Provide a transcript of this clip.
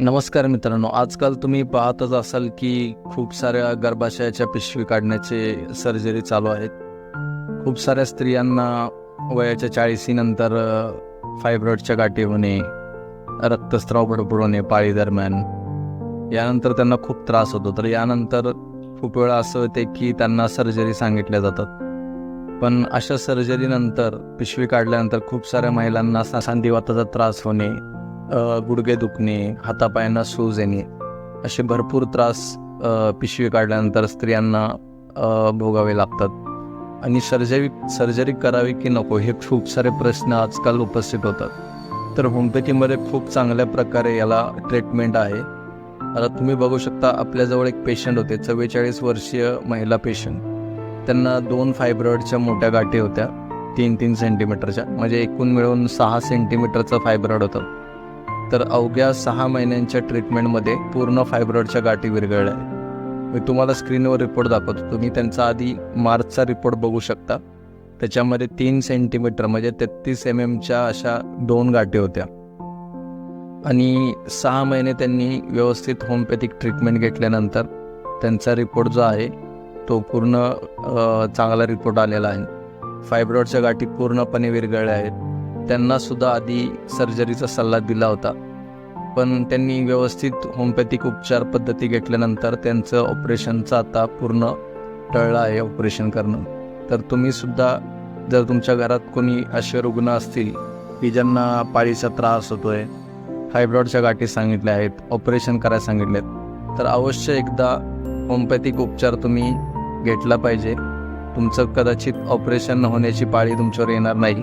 नमस्कार मित्रांनो आजकाल तुम्ही पाहतच असाल की खूप साऱ्या गर्भाशयाच्या पिशवी काढण्याचे सर्जरी चालू आहेत. खूप साऱ्या स्त्रियांना वयाच्या चाळीसीनंतर फायब्रॉइडच्या गाठी होणे रक्तस्राव भरपूर होणे पाळी दरम्यान यानंतर त्यांना खूप त्रास होतो. तर यानंतर खूप वेळा असं होते की त्यांना सर्जरी सांगितल्या जातात. पण अशा सर्जरीनंतर पिशवी काढल्यानंतर खूप साऱ्या महिलांना सांधिवाताचा त्रास होणे गुडघे दुखणे हातापायांना सूज येणे असे भरपूर त्रास पिशवी काढल्यानंतर स्त्रियांना भोगावे लागतात. आणि सर्जरी सर्जरी करावी की नको हे खूप सारे प्रश्न आजकाल उपस्थित होतात. तर होमिओपॅथीमध्ये खूप चांगल्या प्रकारे याला ट्रीटमेंट आहे. आता तुम्ही बघू शकता आपल्याजवळ एक पेशंट होते चव्वेचाळीस वर्षीय महिला पेशंट. त्यांना दोन फायब्रॉइडच्या मोठ्या गाठी होत्या तीन तीन सेंटीमीटरच्या म्हणजे एकूण मिळून सहा सेंटीमीटरचा फायब्रॉइड होतं. तर अवघ्या सहा महिन्यांच्या ट्रीटमेंटमध्ये पूर्ण फायब्रॉइडच्या गाठी विरघळल्या. मी तुम्हाला स्क्रीनवर रिपोर्ट दाखवतो. तुम्ही त्यांचा आधी मार्चचा रिपोर्ट बघू शकता. त्याच्यामध्ये तीन सेंटीमीटर म्हणजे तेहतीस एम एमच्या अशा दोन गाठी होत्या. आणि सहा महिने त्यांनी व्यवस्थित होमपॅथिक ट्रीटमेंट घेतल्यानंतर त्यांचा रिपोर्ट जो आहे तो पूर्ण चांगला रिपोर्ट आलेला आहे. फायब्रॉइडच्या गाठी पूर्णपणे विरघळल्या आहेत. त्यांना सुद्धा आधी सर्जरीचा सल्ला दिला होता. पण त्यांनी व्यवस्थित होमपॅथिक उपचार पद्धती घेतल्यानंतर त्यांचं ऑपरेशनचं आता पूर्ण टळलं आहे ऑपरेशन करणं. तर तुम्हीसुद्धा जर तुमच्या घरात कोणी असे रुग्ण असतील की ज्यांना पाळीचा त्रास होतो आहे फायब्रॉइडच्या गाठी सांगितल्या आहेत ऑपरेशन करायला सांगितले आहेत तर अवश्य एकदा होमपॅथिक उपचार तुम्ही घेतला पाहिजे. तुमचं कदाचित ऑपरेशन होण्याची पाळी तुमच्यावर येणार नाही.